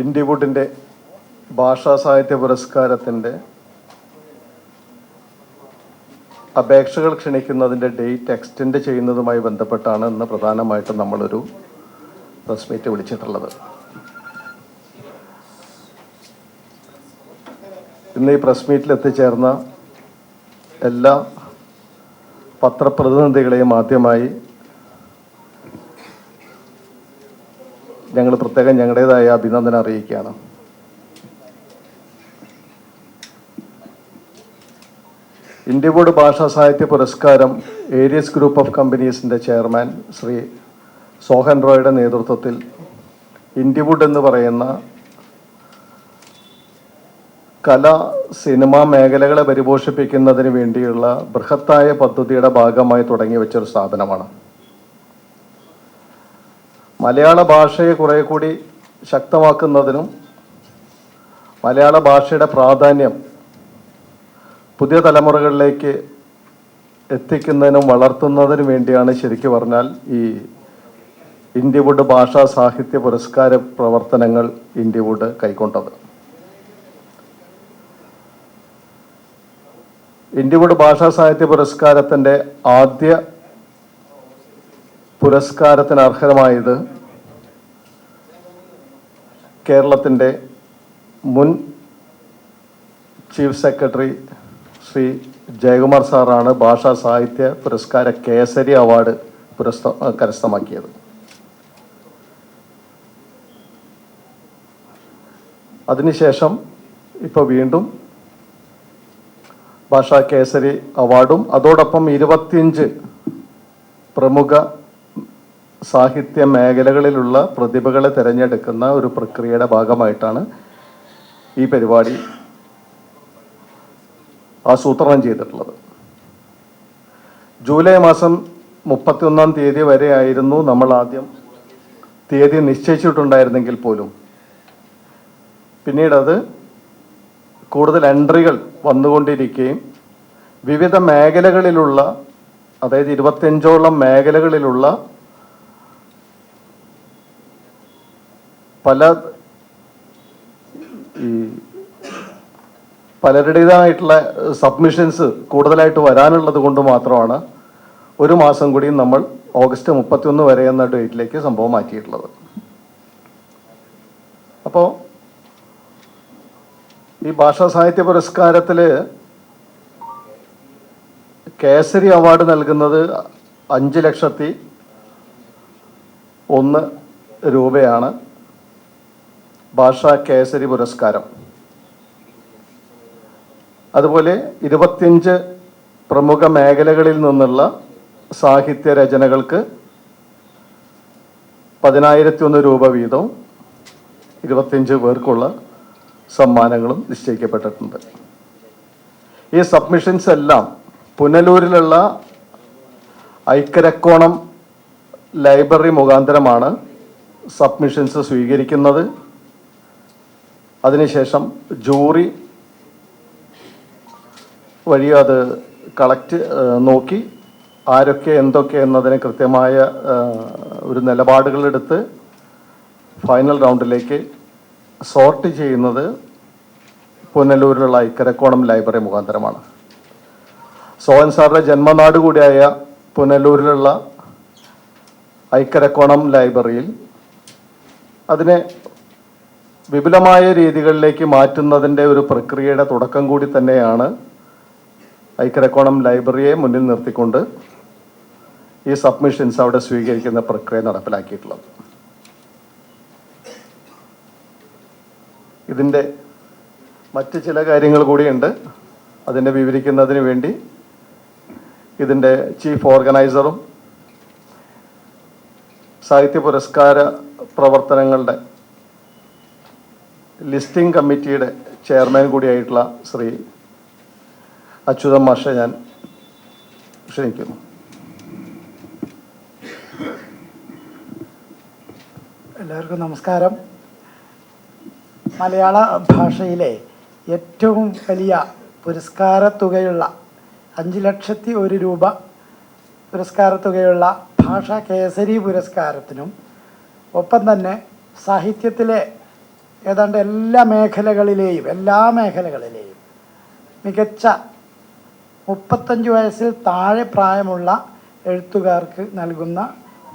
ഇൻഡിവുഡിന്റെ ഭാഷാ സാഹിത്യ പുരസ്കാരത്തിന്റെ അപേക്ഷകൾ ക്ഷണിക്കുന്നതിന്റെ ഡേറ്റ് എക്സ്റ്റെൻഡ് ചെയ്യുന്നതുമായി ബന്ധപ്പെട്ടാണ് ഇന്ന് പ്രധാനമായിട്ടും നമ്മളൊരു പ്രസ് മീറ്റ് വിളിച്ചിട്ടുള്ളത്. ഇന്ന് ഈ പ്രസ് മീറ്റിൽ എത്തിച്ചേർന്ന എല്ലാ പത്രപ്രതിനിധികളെയും ആദ്യമായി ഞങ്ങൾ പ്രത്യേകം ഞങ്ങളുടേതായ അഭിനന്ദനം അറിയിക്കുകയാണ്. ഇന്ത്യ ബോർഡ് ഭാഷാ സാഹിത്യ പുരസ്കാരം ഏരിയസ് ഗ്രൂപ്പ് ഓഫ് കമ്പനീസിന്റെ ചെയർമാൻ ശ്രീ സോഹൻ റോയുടെ നേതൃത്വത്തിൽ ഇന്ത്യവുഡ് എന്ന് പറയുന്ന കല സിനിമാ മേഖലകളെ പരിപോഷിപ്പിക്കുന്നതിന് വേണ്ടിയുള്ള ബൃഹത്തായ പദ്ധതിയുടെ ഭാഗമായി തുടങ്ങി വെച്ചൊരു സ്ഥാപനമാണ്. മലയാള ഭാഷയെ കുറെ കൂടി ശക്തമാക്കുന്നതിനും മലയാള ഭാഷയുടെ പ്രാധാന്യം പുതിയ തലമുറകളിലേക്ക് എത്തിക്കുന്നതിനും വളർത്തുന്നതിനും വേണ്ടിയാണ് ശരിക്കു പറഞ്ഞാൽ ഈ ഇന്ത്യവുഡ് ഭാഷാ സാഹിത്യ പുരസ്കാര പ്രവർത്തനങ്ങൾ ഇന്ത്യവുഡ് കൈക്കൊണ്ടത്. ഇന്ത്യവുഡ് ഭാഷാ സാഹിത്യ പുരസ്കാരത്തിന്റെ ആദ്യ പുരസ്കാരത്തിന് അർഹരമായത് കേരളത്തിന്റെ മുൻ ചീഫ് സെക്രട്ടറി ശ്രീ ജയകുമാർ സാറാണ് ഭാഷാ സാഹിത്യ പുരസ്കാര കേസരി അവാർഡ് പുരസ്ത കരസ്ഥമാക്കിയത്. അതിനുശേഷം ഇപ്പോൾ വീണ്ടും ഭാഷാ കേസരി അവാർഡും അതോടൊപ്പം ഇരുപത്തിയഞ്ച് പ്രമുഖ സാഹിത്യ മേഖലകളിലുള്ള പ്രതിഭകളെ തിരഞ്ഞെടുക്കുന്ന ഒരു പ്രക്രിയയുടെ ഭാഗമായിട്ടാണ് ഈ പരിപാടി ആസൂത്രണം ചെയ്തിട്ടുള്ളത്. ജൂലൈ മാസം മുപ്പത്തിയൊന്നാം തീയതി വരെ ആയിരുന്നു നമ്മൾ ആദ്യം തീയതി നിശ്ചയിച്ചിട്ടുണ്ടായിരുന്നെങ്കിൽ പോലും. പിന്നീടത് കൂടുതൽ എൻട്രികൾ വന്നുകൊണ്ടിരിക്കുകയും വിവിധ മേഖലകളിലുള്ള അതായത് ഇരുപത്തിയഞ്ചോളം മേഖലകളിലുള്ള പല ഈ പലരുടേതായിട്ടുള്ള സബ്മിഷൻസ് കൂടുതലായിട്ട് വരാനുള്ളത് കൊണ്ട് മാത്രമാണ് ഒരു മാസം കൂടി നമ്മൾ ഓഗസ്റ്റ് മുപ്പത്തിയൊന്ന് വരെ എന്ന ഡേറ്റിലേക്ക് സംഭവം മാറ്റിയിട്ടുള്ളത്. അപ്പോൾ ഈ ഭാഷാ സാഹിത്യ പുരസ്കാരത്തിൽ കേസരി അവാർഡ് നൽകുന്നത് അഞ്ച് ലക്ഷത്തി ഒന്ന് രൂപയാണ്. ഭാഷാ കേസരി പുരസ്കാരം. അതുപോലെ ഇരുപത്തിയഞ്ച് പ്രമുഖ മേഖലകളിൽ നിന്നുള്ള സാഹിത്യ രചനകൾക്ക് പതിനായിരത്തി ഒന്ന് രൂപ വീതവും ഇരുപത്തിയഞ്ച് പേർക്കുള്ള സമ്മാനങ്ങളും നിശ്ചയിക്കപ്പെട്ടിട്ടുണ്ട്. ഈ സബ്മിഷൻസ് എല്ലാം പുനലൂരിലുള്ള ഐക്കരക്കോണം ലൈബ്രറി മുഖാന്തരമാണ് സബ്മിഷൻസ് സ്വീകരിക്കുന്നത്. അതിനുശേഷം ജൂറി വഴി അത് കളക്ട് നോക്കി. ആരൊക്കെ എന്തൊക്കെ എന്നതിന് കൃത്യമായ ഒരു നിലപാടുകളെടുത്ത് ഫൈനൽ റൗണ്ടിലേക്ക് സോർട്ട് ചെയ്യുന്നത് പുനലൂരിലുള്ള ഐക്കരക്കോണം ലൈബ്രറി മുഖാന്തരമാണ്. സോഹൻ സാറിന്റെ ജന്മനാട് കൂടിയായ പുനലൂരിലുള്ള ഐക്കരക്കോണം ലൈബ്രറിയിൽ അതിനെ വിപുലമായ രീതികളിലേക്ക് മാറ്റുന്നതിന്റെ ഒരു പ്രക്രിയയുടെ തുടക്കം കൂടി തന്നെയാണ് ഐക്യരക്കോണം ലൈബ്രറിയെ മുന്നിൽ നിർത്തിക്കൊണ്ട് ഈ സബ്മിഷൻസ് അവിടെ സ്വീകരിക്കുന്ന പ്രക്രിയ നടപ്പിലാക്കിയിട്ടുള്ളത്. ഇതിന്റെ മറ്റ് ചില കാര്യങ്ങൾ കൂടിയുണ്ട്. അതിനെ വിവരിക്കുന്നതിന് വേണ്ടി ഇതിന്റെ ചീഫ് ഓർഗനൈസറും സാഹിത്യ പുരസ്കാര പ്രവർത്തനങ്ങളുടെ ലിസ്റ്റിംഗ് കമ്മിറ്റിയുടെ ചെയർമാൻ കൂടിയായിട്ടുള്ള ശ്രീ അച്യുതം മാഷെ ഞാൻ ക്ഷണിക്കുന്നു. എല്ലാവർക്കും നമസ്കാരം. മലയാള ഭാഷയിലെ ഏറ്റവും വലിയ പുരസ്കാര തുകയുള്ള അഞ്ച് ലക്ഷത്തി ഒരു രൂപ പുരസ്കാര തുകയുള്ള ഭാഷാ കേസരി പുരസ്കാരത്തിനും ഒപ്പം തന്നെ സാഹിത്യത്തിലെ ഏതാണ്ട് എല്ലാ മേഖലകളിലെയും എല്ലാ മേഖലകളിലെയും മികച്ച മുപ്പത്തഞ്ച് വയസ്സിൽ താഴെ പ്രായമുള്ള എഴുത്തുകാർക്ക് നൽകുന്ന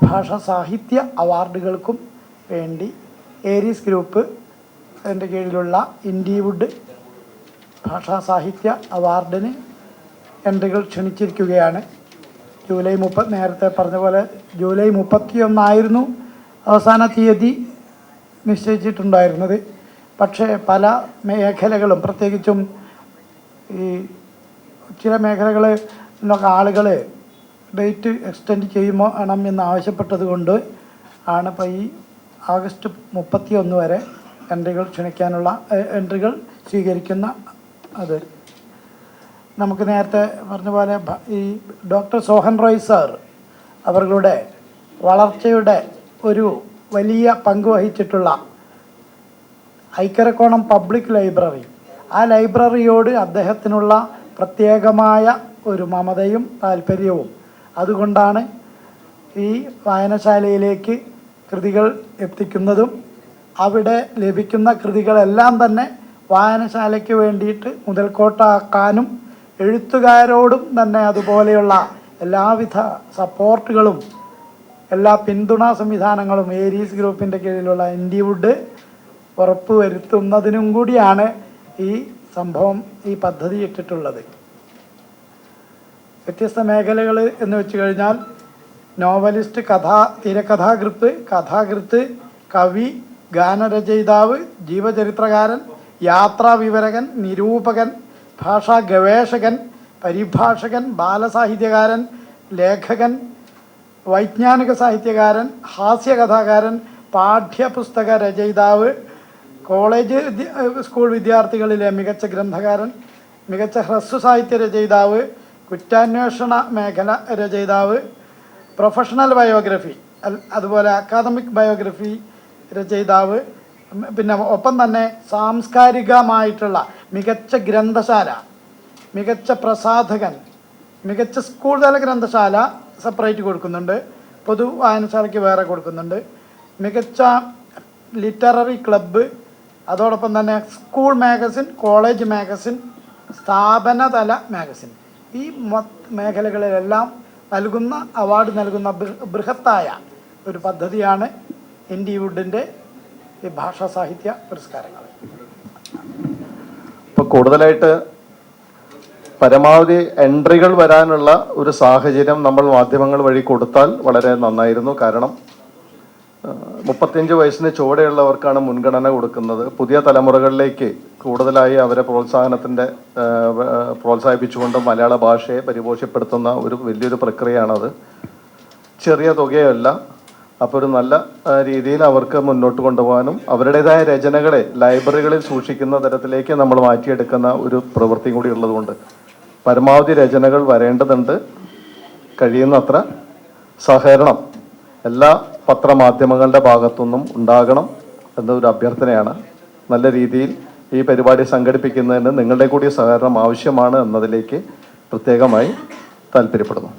ഭാഷാ സാഹിത്യ അവാർഡുകൾക്കും വേണ്ടി ഏരീസ് ഗ്രൂപ്പ് അതിന്റെ കീഴിലുള്ള ഇൻഡിവുഡ് ഭാഷാ സാഹിത്യ അവാർഡിന് എൻട്രികൾ ക്ഷണിച്ചിരിക്കുകയാണ്. ജൂലൈ മുപ്പത് നേരത്തെ പറഞ്ഞ പോലെ ജൂലൈ മുപ്പത്തിയൊന്നായിരുന്നു അവസാന തീയതി. നിശ്ചയിച്ചിട്ടുണ്ടായിരുന്നത്. പക്ഷേ പല മേഖലകളും പ്രത്യേകിച്ചും ഈ ചില മേഖലകൾ നിന്നൊക്കെ ആളുകൾ ഡേറ്റ് എക്സ്റ്റെൻഡ് ചെയ്യുമോ വേണം എന്ന് ആവശ്യപ്പെട്ടത് കൊണ്ട് ആണ് ഇപ്പോൾ ഈ ആഗസ്റ്റ് മുപ്പത്തി ഒന്ന് വരെ എൻട്രികൾ ക്ഷണിക്കാനുള്ള എൻട്രികൾ സ്വീകരിക്കുന്ന അത്. നമുക്ക് നേരത്തെ പറഞ്ഞ പോലെ ഈ ഡോക്ടർ സോഹൻ റോയ് സാർ അവരുടെ വളർച്ചയുടെ ഒരു വലിയ പങ്ക് വഹിച്ചിട്ടുള്ള ഐക്കരക്കോണം പബ്ലിക് ലൈബ്രറി. ആ ലൈബ്രറിയോട് അദ്ദേഹത്തിനുള്ള പ്രത്യേകമായ ഒരു മമതയും താല്പര്യവും. അതുകൊണ്ടാണ് ഈ വായനശാലയിലേക്ക് കൃതികൾ എത്തിക്കുന്നതും അവിടെ ലഭിക്കുന്ന കൃതികളെല്ലാം തന്നെ വായനശാലയ്ക്ക് വേണ്ടിയിട്ട് മുതൽക്കോട്ടാക്കാനും എഴുത്തുകാരോടും തന്നെ അതുപോലെയുള്ള എല്ലാവിധ സപ്പോർട്ടുകളും എല്ലാ പിന്തുണാ സംവിധാനങ്ങളും ഏരീസ് ഗ്രൂപ്പിന്റെ കീഴിലുള്ള ഇൻഡിവുഡ് ഉറപ്പുവരുത്തുന്നതിനും കൂടിയാണ് ഈ സംഭവം ഈ പദ്ധതി ഇട്ടിട്ടുള്ളത്. വ്യത്യസ്ത മേഖലകൾ എന്ന് വെച്ച് കഴിഞ്ഞാൽ നോവലിസ്റ്റ് കഥാ തിരക്കഥാകൃത്ത് കഥാകൃത്ത് കവി ഗാനരചയിതാവ് ജീവചരിത്രകാരൻ യാത്രാ വിവരകൻ നിരൂപകൻ ഭാഷാ ഗവേഷകൻ പരിഭാഷകൻ ബാലസാഹിത്യകാരൻ ലേഖകൻ വൈജ്ഞാനിക സാഹിത്യകാരൻ ഹാസ്യകഥാകാരൻ പാഠ്യപുസ്തക രചയിതാവ് കോളേജ് സ്കൂൾ വിദ്യാർത്ഥികളിലെ മികച്ച ഗ്രന്ഥകാരൻ മികച്ച ഹ്രസ്വ സാഹിത്യ രചയിതാവ് കുറ്റാന്വേഷണ മേഖല രചയിതാവ് പ്രൊഫഷണൽ ബയോഗ്രഫി അതുപോലെ അക്കാദമിക് ബയോഗ്രഫി രചയിതാവ് പിന്നെ ഒപ്പം തന്നെ സാംസ്കാരികമായിട്ടുള്ള മികച്ച ഗ്രന്ഥശാല മികച്ച പ്രസാധകൻ മികച്ച സ്കൂൾ തല ഗ്രന്ഥശാല സെപ്പറേറ്റ് കൊടുക്കുന്നുണ്ട്. പൊതു വായനശാലയ്ക്ക് വേറെ കൊടുക്കുന്നുണ്ട്. മികച്ച ലിറ്റററി ക്ലബ്ബ് അതോടൊപ്പം തന്നെ സ്കൂൾ മാഗസിൻ കോളേജ് മാഗസിൻ സ്ഥാപനതല മാഗസിൻ ഈ മേഖലകളിലെല്ലാം നൽകുന്ന അവാർഡ് നൽകുന്ന ബൃഹത്തായ ഒരു പദ്ധതിയാണ് എൻ ഇൻഡിവുഡിന്റെ ഈ ഭാഷാ സാഹിത്യ പുരസ്കാരങ്ങൾ. ഇപ്പോൾ കൂടുതലായിട്ട് പരമാവധി എൻട്രികൾ വരാനുള്ള ഒരു സാഹചര്യം നമ്മൾ മാധ്യമങ്ങൾ വഴി കൊടുത്താൽ വളരെ നന്നായിരുന്നു. കാരണം മുപ്പത്തിയഞ്ച് വയസ്സിന് ചുവടെയുള്ളവർക്കാണ് മുൻഗണന കൊടുക്കുന്നത്. പുതിയ തലമുറകളിലേക്ക് കൂടുതലായി അവരെ പ്രോത്സാഹനത്തിന്റെ പ്രോത്സാഹിപ്പിച്ചുകൊണ്ട് മലയാള ഭാഷയെ പരിപോഷപ്പെടുത്തുന്ന ഒരു വലിയൊരു പ്രക്രിയയാണത്. ചെറിയ തുകയല്ല. അപ്പോൾ ഒരു നല്ല രീതിയിൽ അവർക്ക് മുന്നോട്ട് കൊണ്ടുപോകാനും അവരുടേതായ രചനകളെ ലൈബ്രറികളിൽ സൂക്ഷിക്കുന്ന തരത്തിലേക്ക് നമ്മൾ മാറ്റിയെടുക്കുന്ന ഒരു പ്രവൃത്തി കൂടി ഉള്ളതുകൊണ്ട്. പരമാവധി രചനകൾ വരേണ്ടതുണ്ട്. കഴിയുന്നത്ര സഹകരണം എല്ലാ പത്രമാധ്യമങ്ങളുടെ ഭാഗത്തുനിന്നും ഉണ്ടാകണം എന്നൊരു അഭ്യർത്ഥനയാണ്. നല്ല രീതിയിൽ ഈ പരിപാടി സംഘടിപ്പിക്കുന്നതിന് നിങ്ങളുടെ കൂടി സഹകരണം ആവശ്യമാണ് എന്നതിലേക്ക് പ്രത്യേകമായി താല്പര്യപ്പെടുന്നു.